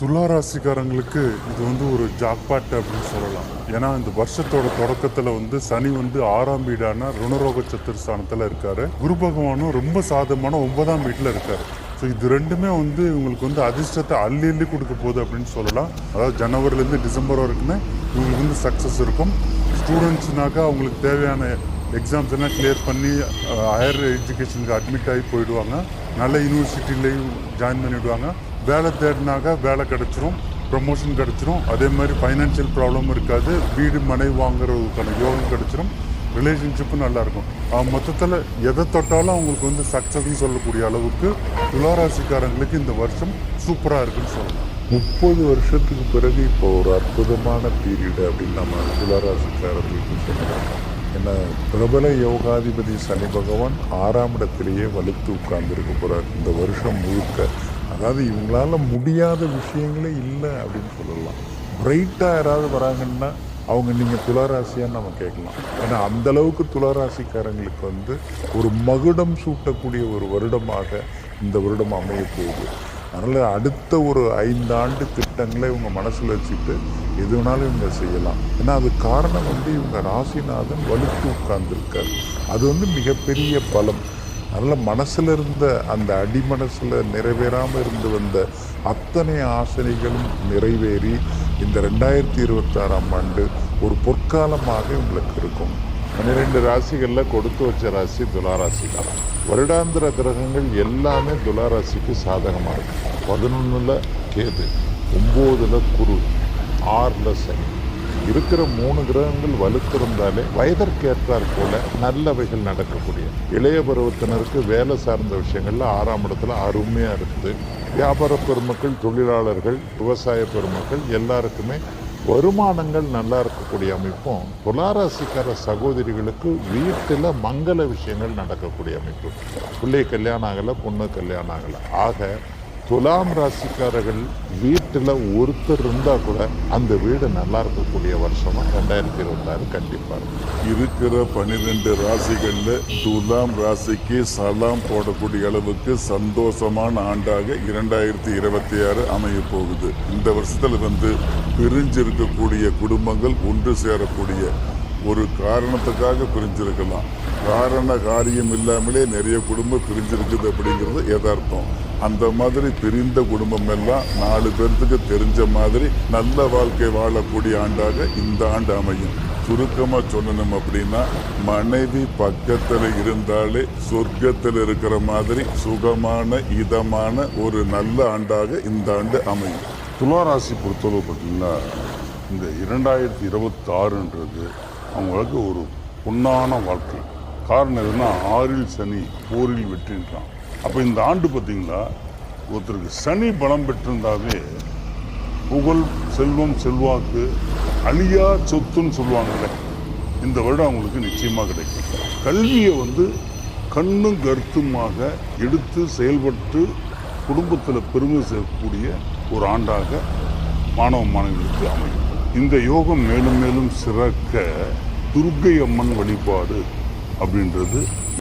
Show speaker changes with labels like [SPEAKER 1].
[SPEAKER 1] துளாராசிக்காரங்களுக்கு இது வந்து ஒரு ஜாக்பாட் அப்படின்னு சொல்லலாம். ஏன்னா இந்த வருஷத்தோட தொடக்கத்தில் வந்து சனி வந்து ஆறாம் வீடான ருணரோக சத்துருஸ்தானத்தில் இருக்காரு. குரு பகவானும் ரொம்ப சாதமான ஒன்பதாம் வீட்டில் இருக்காரு. ஸோ இது ரெண்டுமே வந்து இவங்களுக்கு வந்து அதிர்ஷ்டத்தை அள்ளி அள்ளி கொடுக்க போகுது அப்படின்னு சொல்லலாம். அதாவது ஜனவரிலேருந்து டிசம்பர் வரைக்குமே இவங்களுக்கு வந்து சக்ஸஸ் இருக்கும். ஸ்டூடெண்ட்ஸ்னாக்கா அவங்களுக்கு தேவையான எக்ஸாம்ஸ் எல்லாம் கிளியர் பண்ணி ஹையர் எஜுகேஷனுக்கு அட்மிட் ஆகி போயிடுவாங்க. நல்ல யூனிவர்சிட்டிலையும் ஜாயின் பண்ணிவிடுவாங்க வேலை தேடினாக்கா வேலை கிடச்சிரும் ப்ரமோஷன் கிடச்சிரும். அதே மாதிரி ஃபைனான்ஷியல் ப்ராப்ளமும் இருக்காது. வீடு மனை வாங்குறதுக்கான யோகம் கிடச்சிரும். ரிலேஷன்ஷிப்பும் நல்லாயிருக்கும் மொத்தத்தில் எதை தொட்டாலும் அவங்களுக்கு வந்து சக்ஸஸ்ன்னு சொல்லக்கூடிய அளவுக்கு துளாராசிக்காரங்களுக்கு இந்த வருஷம் சூப்பராக இருக்குன்னு சொல்லலாம்.
[SPEAKER 2] முப்பது வருஷத்துக்கு பிறகு இப்போ ஒரு அற்புதமான பீரியடு அப்படின்னு நம்ம துளாராசிக்காரர்களுக்கு சொல்லலாம். ஏன்னா பிரபல யோகாதிபதி சனி பகவான் ஆறாம் இடத்திலேயே வலுத்து உட்கார்ந்துருக்க போகிறார் இந்த வருஷம் முழுக்க. அதாவது இவங்களால முடியாத விஷயங்களே இல்லை அப்படின்னு சொல்லலாம். பிரைட்டாக யாராவது வராங்கன்னா அவங்க நீங்கள் துளாராசியான்னு நம்ம கேட்கலாம். ஏன்னா அந்த அளவுக்கு துளாராசிக்காரங்களுக்கு வந்து ஒரு மகுடம் சூட்டக்கூடிய ஒரு வருடமாக இந்த வருடம் அமைய போகுது அதனால் அடுத்த ஒரு ஐந்தாண்டு திட்டங்களை இவங்க மனசில் வச்சுட்டு எது வேணாலும் இவங்க செய்யலாம். ஏன்னா அது காரணம் வந்து இவங்க ராசிநாதன் வலுத்து உட்கார்ந்துருக்கார். அது வந்து மிகப்பெரிய பலம். அதனால் மனசில் இருந்த அந்த அடிமனசில் நிறைவேறாமல் இருந்து வந்த அத்தனை ஆசனைகளும் நிறைவேறி இந்த ரெண்டாயிரத்தி இருபத்தாறாம் ஆண்டு ஒரு பொற்காலமாக உங்களுக்கு இருக்கும். பன்னிரெண்டு ராசிகளில் கொடுத்து வச்ச ராசி துளாராசி தான் வருடாந்திர கிரகங்கள் எல்லாமே துளாராசிக்கு சாதகமாக இருக்கும். பதினொன்றில் கேது ஒம்போதில் குரு ஆறில் சனி. இருக்கிற மூணு கிரகங்கள் வலுத்திருந்தாலே வயதிற்கேற்றாற் போல நல்லவைகள் நடக்கக்கூடிய இளைய பருவத்தினருக்கு வேலை சார்ந்த விஷயங்கள்ல ஆறாம் இடத்துல அருமையாக இருக்குது வியாபார பெருமக்கள் தொழிலாளர்கள் விவசாய பெருமக்கள் எல்லாருக்குமே வருமானங்கள் நல்லா இருக்கக்கூடிய அமைப்பும் துளாராசிக்கார சகோதரிகளுக்கு வீட்டில் மங்கள விஷயங்கள் நடக்கக்கூடிய அமைப்பு. பிள்ளை கல்யாணம் ஆகலை பொண்ணு கல்யாணம் ஆகலை. ஆக துலாம் ராசிக்காரர்கள் வீட்டில் ஒருத்தர் இருந்தால் கூட அந்த வீடு நல்லா இருக்கக்கூடிய வருஷமாக ரெண்டாயிரத்தி இருபத்தாறு கண்டிப்பாக இருக்கும்.
[SPEAKER 1] இருக்கிற பன்னிரெண்டு ராசிகளில் துலாம் ராசிக்கு சலாம் போடக்கூடிய அளவுக்கு சந்தோஷமான ஆண்டாக இரண்டாயிரத்தி இருபத்தி ஆறு அமைய போகுது. இந்த வருஷத்தில் வந்து பிரிஞ்சிருக்கக்கூடிய குடும்பங்கள் ஒன்று சேரக்கூடிய ஒரு காரணத்துக்காக பிரிஞ்சிருக்கலாம். காரண காரியம் இல்லாமலே நிறைய குடும்பம் பிரிஞ்சிருக்குது அப்படிங்கிறது எதார்த்தம் அந்த மாதிரி பிரிந்த குடும்பம் எல்லாம் நாலு பேர்த்துக்கு தெரிஞ்ச மாதிரி நல்ல வாழ்க்கை வாழக்கூடிய ஆண்டாக இந்த ஆண்டு அமையும். சுருக்கமாக சொல்லணும் அப்படின்னா மனைவி பக்கத்தில் இருந்தாலே சொர்க்கத்தில் இருக்கிற மாதிரி சுகமான இதமான ஒரு நல்ல ஆண்டாக இந்த ஆண்டு அமையும். துளாராசி பொறுத்தளவு பார்த்தீங்கன்னா இந்த இரண்டாயிரத்தி இருபத்தி ஆறுன்றது அவங்களுக்கு ஒரு பொன்னான வாழ்க்கை. காரணம் எதுனா ஆறில் சனி போரில் வெற்றின்றான். அப்போ இந்த ஆண்டு பார்த்திங்களா ஒருத்தருக்கு சனி பலம் பெற்றிருந்தாவே புகழ் செல்வம் செல்வாக்கு அழியா சொத்துன்னு சொல்லுவாங்கல்ல இந்த வருடம் அவங்களுக்கு நிச்சயமாக கிடைக்கும். கல்வியை வந்து கண்ணும் கருத்துமாக எடுத்து செயல்பட்டு குடும்பத்தில் பெருமை சேர்க்கக்கூடிய ஒரு ஆண்டாக மாணவ மாணவிகளுக்கு அமையும். இந்த யோகம் மேலும் மேலும் சிறக்க துர்க்கை அம்மன் வழிபாடு அப்படின்றது